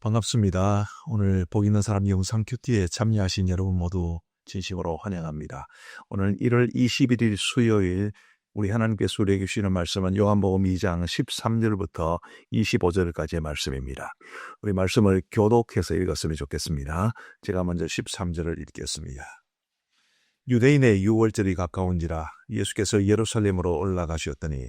반갑습니다. 오늘 복 있는 사람 영상 큐티에 참여하신 여러분 모두 진심으로 환영합니다. 오늘 1월 21일 수요일 우리 하나님께서 우리에게 주시는 말씀은 요한복음 2장 13절부터 25절까지의 말씀입니다. 우리 말씀을 교독해서 읽었으면 좋겠습니다. 제가 먼저 13절을 읽겠습니다. 유대인의 유월절이 가까운지라 예수께서 예루살렘으로 올라가셨더니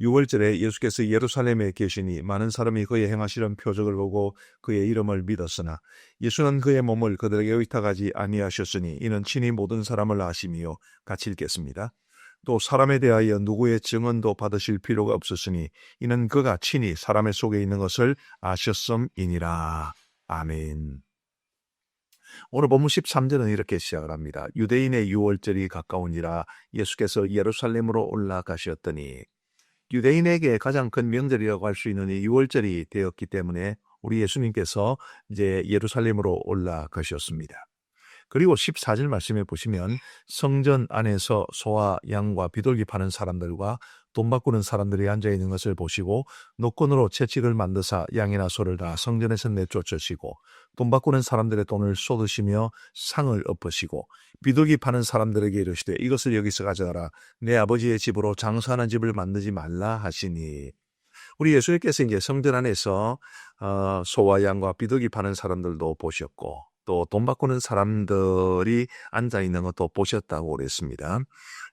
6월절에 예수께서 예루살렘에 계시니 많은 사람이 그의 행하시는 표적을 보고 그의 이름을 믿었으나 예수는 그의 몸을 그들에게 의탁하지 아니하셨으니 이는 친히 모든 사람을 아심이요 같이 읽겠습니다. 또 사람에 대하여 누구의 증언도 받으실 필요가 없었으니 이는 그가 친히 사람의 속에 있는 것을 아셨음이니라. 아멘. 오늘 본문 13절은 이렇게 시작을 합니다. 유대인의 유월절이 가까우니라 예수께서 예루살렘으로 올라가셨더니 유대인에게 가장 큰 명절이라고 할 수 있는 이 6월절이 되었기 때문에 우리 예수님께서 이제 예루살렘으로 올라가셨습니다. 그리고 14절 말씀에 보시면 성전 안에서 소와 양과 비둘기 파는 사람들과 돈 바꾸는 사람들이 앉아 있는 것을 보시고 노건으로 채찍을 만드사 양이나 소를 다 성전에서 내쫓으시고 돈 바꾸는 사람들의 돈을 쏟으시며 상을 엎으시고 비둘기 파는 사람들에게 이르시되 이것을 여기서 가져가라 내 아버지의 집으로 장사하는 집을 만들지 말라 하시니 우리 예수님께서 이제 성전 안에서 어, 소와 양과 비둘기 파는 사람들도 보셨고 또 돈 바꾸는 사람들이 앉아 있는 것도 보셨다고 그랬습니다.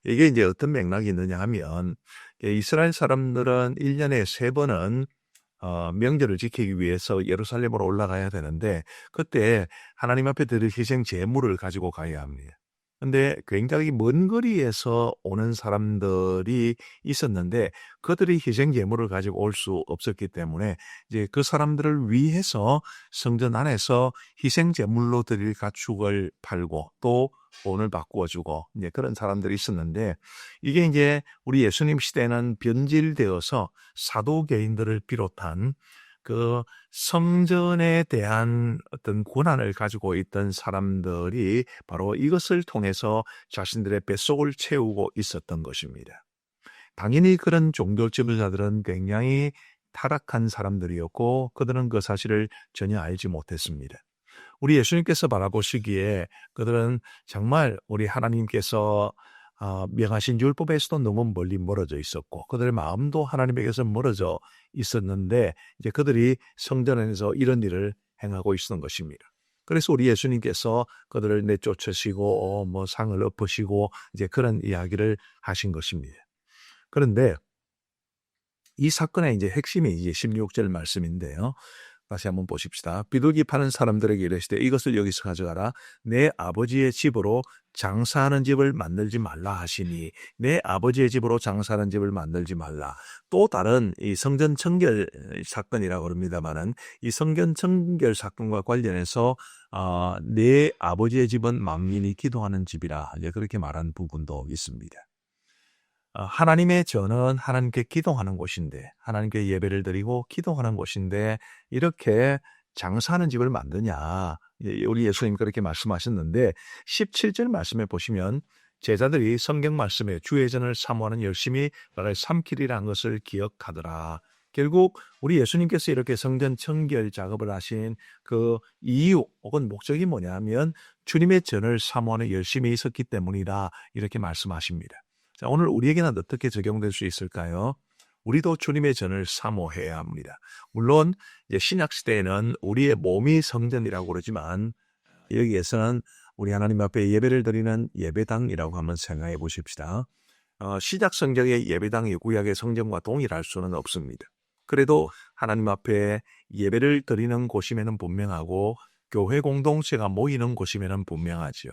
이게 이제 어떤 맥락이 있느냐 하면 이스라엘 사람들은 1년에 세 번은 어, 명절을 지키기 위해서 예루살렘으로 올라가야 되는데 그때 하나님 앞에 드릴 희생 제물을 가지고 가야 합니다. 근데 굉장히 먼 거리에서 오는 사람들이 있었는데 그들이 희생 예물을 가지고 올 수 없었기 때문에 이제 그 사람들을 위해서 성전 안에서 희생 제물로 드릴 가축을 팔고 또 돈을 바꾸어 주고 이제 그런 사람들이 있었는데 이게 이제 우리 예수님 시대는 변질되어서 사도 개인들을 비롯한 그 성전에 대한 어떤 권한을 가지고 있던 사람들이 바로 이것을 통해서 자신들의 뱃속을 채우고 있었던 것입니다. 당연히 그런 종교 지도자들은 굉장히 타락한 사람들이었고 그들은 그 사실을 전혀 알지 못했습니다. 우리 예수님께서 바라보시기에 그들은 정말 우리 하나님께서 어, 명하신 율법에서도 너무 멀리 멀어져 있었고 그들의 마음도 하나님에게서 멀어져 있었는데 이제 그들이 성전 안에서 이런 일을 행하고 있었던 것입니다. 그래서 우리 예수님께서 그들을 내쫓으시고 어, 뭐 상을 엎으시고 이제 그런 이야기를 하신 것입니다. 그런데 이 사건의 이제 핵심이 이제 16절 말씀인데요. 다시 한번 보십시다. 비둘기 파는 사람들에게 이르시되 이것을 여기서 가져가라. 내 아버지의 집으로 장사하는 집을 만들지 말라 하시니 내 아버지의 집으로 장사하는 집을 만들지 말라. 또 다른 이 성전 청결 사건이라고 그럽니다만은 이 성전 청결 사건과 관련해서 어, 내 아버지의 집은 만민이 기도하는 집이라 그렇게 말한 부분도 있습니다. 어, 하나님의 전은 하나님께 기도하는 곳인데 하나님께 예배를 드리고 기도하는 곳인데 이렇게 장사하는 집을 만드냐 우리 예수님 그렇게 말씀하셨는데 17절 말씀에 보시면 제자들이 성경 말씀에 주의 전을 사모하는 열심히 나를 삼키리라는 것을 기억하더라. 결국 우리 예수님께서 이렇게 성전 청결 작업을 하신 그 이유 혹은 목적이 뭐냐면 주님의 전을 사모하는 열심히 있었기 때문이다 이렇게 말씀하십니다. 자, 오늘 우리에게는 어떻게 적용될 수 있을까요? 우리도 주님의 전을 사모해야 합니다. 물론 신약 시대에는 우리의 몸이 성전이라고 그러지만 여기에서는 우리 하나님 앞에 예배를 드리는 예배당이라고 한번 생각해 보십시다. 어, 시작 성경의 예배당이 구약의 성경과 동일할 수는 없습니다. 그래도 하나님 앞에 예배를 드리는 곳임에는 분명하고 교회 공동체가 모이는 곳임에는 분명하지요.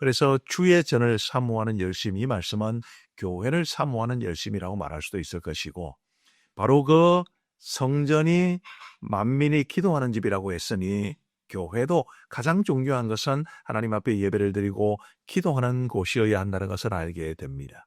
그래서 주의 전을 사모하는 열심 이 말씀은 교회를 사모하는 열심이라고 말할 수도 있을 것이고 바로 그 성전이 만민이 기도하는 집이라고 했으니 교회도 가장 중요한 것은 하나님 앞에 예배를 드리고 기도하는 곳이어야 한다는 것을 알게 됩니다.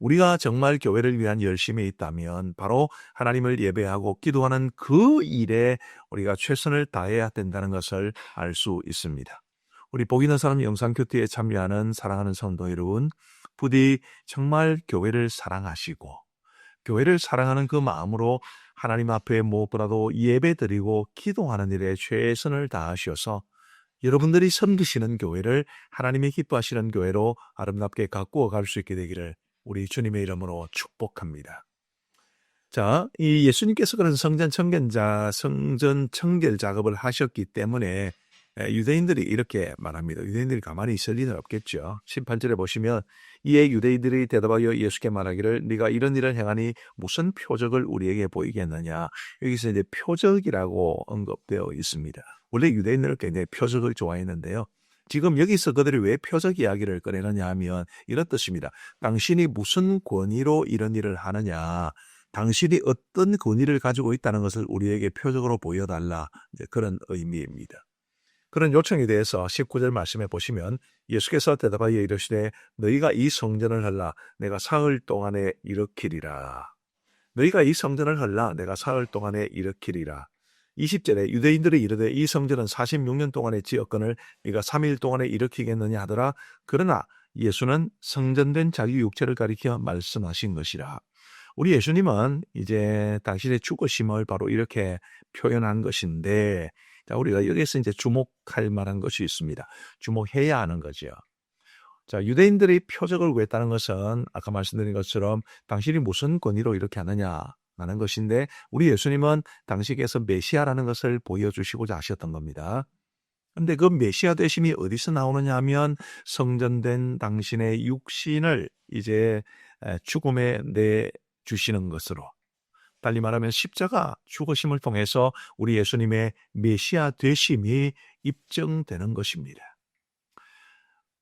우리가 정말 교회를 위한 열심이 있다면 바로 하나님을 예배하고 기도하는 그 일에 우리가 최선을 다해야 된다는 것을 알 수 있습니다. 우리 복 있는 사람 영상 큐티에 참여하는 사랑하는 성도 여러분, 부디 정말 교회를 사랑하시고 교회를 사랑하는 그 마음으로 하나님 앞에 무엇보다도 예배드리고 기도하는 일에 최선을 다하셔서 여러분들이 섬기시는 교회를 하나님이 기뻐하시는 교회로 아름답게 가꾸어 갈 수 있게 되기를 우리 주님의 이름으로 축복합니다. 자, 이 예수님께서 그런 성전 청결자, 성전 청결 작업을 하셨기 때문에 유대인들이 이렇게 말합니다. 유대인들이 가만히 있을 리는 없겠죠. 18절에 보시면 이에 유대인들이 대답하여 예수께 말하기를 네가 이런 일을 행하니 무슨 표적을 우리에게 보이겠느냐. 여기서 이제 표적이라고 언급되어 있습니다. 원래 유대인들은 굉장히 표적을 좋아했는데요. 지금 여기서 그들이 왜 표적 이야기를 꺼내느냐 하면 이런 뜻입니다. 당신이 무슨 권위로 이런 일을 하느냐. 당신이 어떤 권위를 가지고 있다는 것을 우리에게 표적으로 보여달라. 그런 의미입니다. 그런 요청에 대해서 19절 말씀해 보시면 예수께서 대답하여 이르시되 너희가 이 성전을 헐라 내가 사흘 동안에 일으키리라. 너희가 이 성전을 헐라 내가 사흘 동안에 일으키리라. 20절에 유대인들이 이르되 이 성전은 46년 동안의 지역권을 네가 3일 동안에 일으키겠느냐 하더라. 그러나 예수는 성전된 자기 육체를 가리켜 말씀하신 것이라. 우리 예수님은 이제 당신의 죽으심을 바로 이렇게 표현한 것인데 자, 우리가 여기서 이제 주목할 만한 것이 있습니다. 주목해야 하는 거죠. 자, 유대인들이 표적을 구했다는 것은 아까 말씀드린 것처럼 당신이 무슨 권위로 이렇게 하느냐 하는 것인데 우리 예수님은 당시에서 메시아라는 것을 보여주시고자 하셨던 겁니다. 근데 그 메시아 되심이 어디서 나오느냐 하면 성전된 당신의 육신을 이제 죽음에 내 주시는 것으로 달리 말하면 십자가 죽으심을 통해서 우리 예수님의 메시아 되심이 입증되는 것입니다.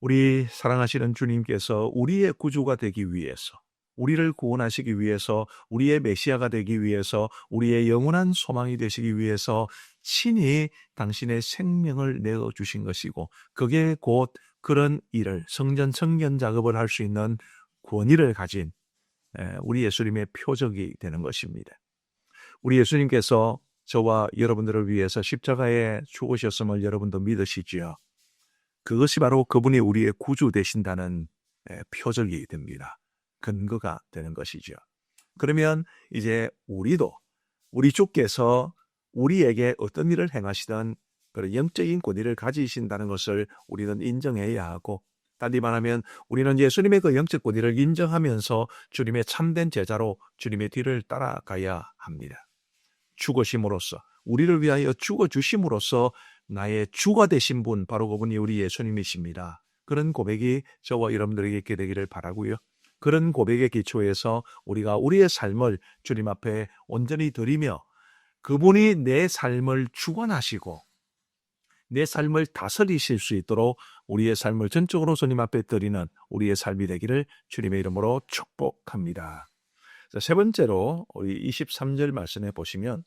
우리 사랑하시는 주님께서 우리의 구주가 되기 위해서 우리를 구원하시기 위해서 우리의 메시아가 되기 위해서 우리의 영원한 소망이 되시기 위해서 친히 당신의 생명을 내어 주신 것이고 그게 곧 그런 일을 성전 청년 작업을 할 수 있는 권위를 가진 우리 예수님의 표적이 되는 것입니다. 우리 예수님께서 저와 여러분들을 위해서 십자가에 죽으셨음을 여러분도 믿으시지요. 그것이 바로 그분이 우리의 구주 되신다는 표적이 됩니다. 근거가 되는 것이죠. 그러면 이제 우리도 우리 주께서 우리에게 어떤 일을 행하시던 그런 영적인 권위를 가지신다는 것을 우리는 인정해야 하고 달리 말하면 우리는 예수님의 그 영적 권위를 인정하면서 주님의 참된 제자로 주님의 뒤를 따라가야 합니다. 죽으심으로써 우리를 위하여 죽어 주심으로써 나의 주가 되신 분 바로 그분이 우리 예수님이십니다. 그런 고백이 저와 여러분들에게 있게 되기를 바라고요. 그런 고백의 기초에서 우리가 우리의 삶을 주님 앞에 온전히 드리며 그분이 내 삶을 주관하시고 내 삶을 다스리실 수 있도록 우리의 삶을 전적으로 주님 앞에 드리는 우리의 삶이 되기를 주님의 이름으로 축복합니다. 세 번째로 우리 23절 말씀해 보시면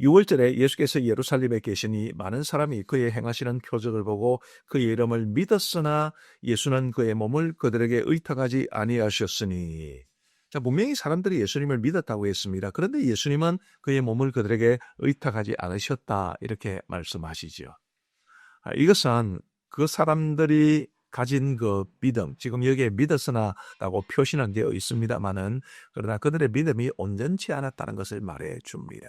6월절에 예수께서 예루살렘에 계시니 많은 사람이 그의 행하시는 표적을 보고 그의 이름을 믿었으나 예수는 그의 몸을 그들에게 의탁하지 아니하셨으니 자, 분명히 사람들이 예수님을 믿었다고 했습니다. 그런데 예수님은 그의 몸을 그들에게 의탁하지 않으셨다. 이렇게 말씀하시죠. 아, 이것은 그 사람들이 가진 그 믿음, 지금 여기에 믿었으나라고 표시는 되어 있습니다만은 그러나 그들의 믿음이 온전치 않았다는 것을 말해 줍니다.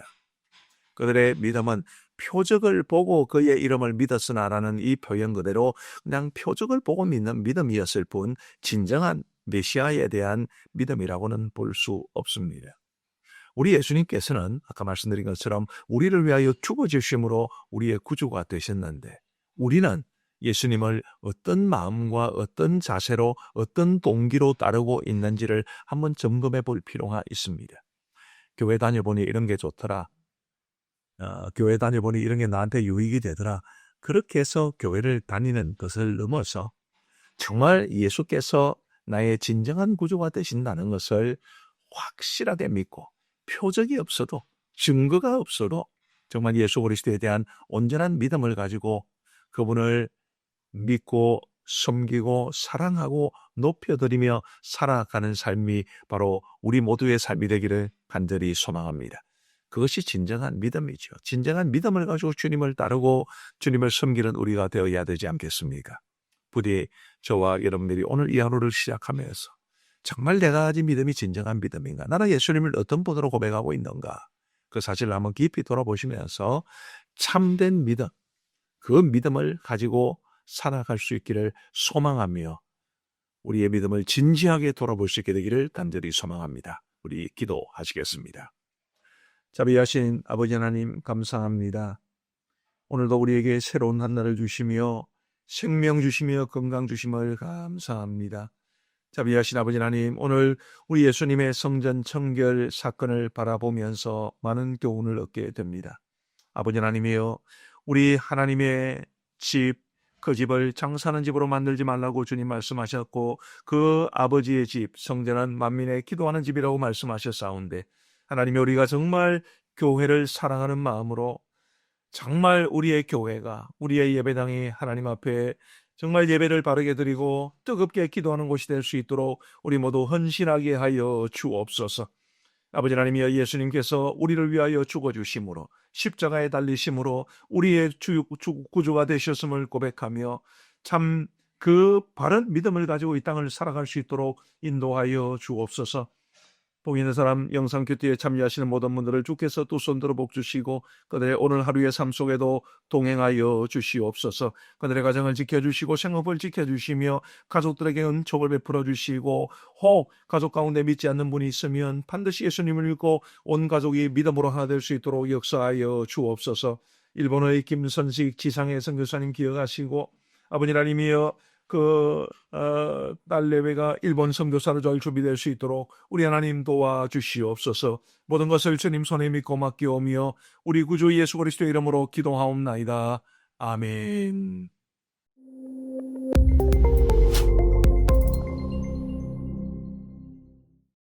그들의 믿음은 표적을 보고 그의 이름을 믿었으나라는 이 표현 그대로 그냥 표적을 보고 믿는 믿음이었을 뿐 진정한 메시아에 대한 믿음이라고는 볼 수 없습니다. 우리 예수님께서는 아까 말씀드린 것처럼 우리를 위하여 죽어주심으로 우리의 구주가 되셨는데 우리는 예수님을 어떤 마음과 어떤 자세로 어떤 동기로 따르고 있는지를 한번 점검해 볼 필요가 있습니다. 교회 다녀보니 이런 게 좋더라. 어, 교회 다녀보니 이런 게 나한테 유익이 되더라. 그렇게 해서 교회를 다니는 것을 넘어서 정말 예수께서 나의 진정한 구조가 되신다는 것을 확실하게 믿고 표적이 없어도 증거가 없어도 정말 예수 그리스도에 대한 온전한 믿음을 가지고 그분을 믿고 섬기고 사랑하고 높여드리며 살아가는 삶이 바로 우리 모두의 삶이 되기를 간절히 소망합니다. 그것이 진정한 믿음이죠. 진정한 믿음을 가지고 주님을 따르고 주님을 섬기는 우리가 되어야 되지 않겠습니까? 부디 저와 여러분들이 오늘 이 하루를 시작하면서 정말 내가 가진 믿음이 진정한 믿음인가? 나는 예수님을 어떤 분으로 고백하고 있는가? 그 사실을 한번 깊이 돌아보시면서 참된 믿음, 그 믿음을 가지고 살아갈 수 있기를 소망하며 우리의 믿음을 진지하게 돌아볼 수 있게 되기를 간절히 소망합니다. 우리 기도하시겠습니다. 자비하신 아버지 하나님 감사합니다. 오늘도 우리에게 새로운 한 날을 주시며 생명 주시며 건강 주심을 감사합니다. 자비하신 아버지 하나님, 오늘 우리 예수님의 성전 청결 사건을 바라보면서 많은 교훈을 얻게 됩니다. 아버지 하나님이여, 우리 하나님의 집, 그 집을 장사하는 집으로 만들지 말라고 주님 말씀하셨고, 그 아버지의 집, 성전은 만민의 기도하는 집이라고 말씀하셨사온데, 하나님이 우리가 정말 교회를 사랑하는 마음으로 정말 우리의 교회가 우리의 예배당이 하나님 앞에 정말 예배를 바르게 드리고 뜨겁게 기도하는 곳이 될 수 있도록 우리 모두 헌신하게 하여 주옵소서. 아버지 하나님이여 예수님께서 우리를 위하여 죽어주심으로 십자가에 달리심으로 우리의 주, 주, 구주가 되셨음을 고백하며 참 그 바른 믿음을 가지고 이 땅을 살아갈 수 있도록 인도하여 주옵소서. 복 있는 사람 영상 큐티에 참여하시는 모든 분들을 주께서 두 손 들어 복 주시고 그들의 오늘 하루의 삶 속에도 동행하여 주시옵소서. 그들의 가정을 지켜주시고 생업을 지켜주시며 가족들에게 은총을 베풀어 주시고 혹 가족 가운데 믿지 않는 분이 있으면 반드시 예수님을 믿고 온 가족이 믿음으로 하나 될 수 있도록 역사하여 주옵소서. 일본의 김선식 지상의 선교사님 기억하시고 아버지 하나님이여 그, 어, 딸내외가 일본 선교사로 잘 준비될 수 있도록 우리 하나님 도와주시옵소서 모든 것을 주님 손에 믿고 맡기오며 우리 구주 예수 그리스도의 이름으로 기도하옵나이다. 아멘.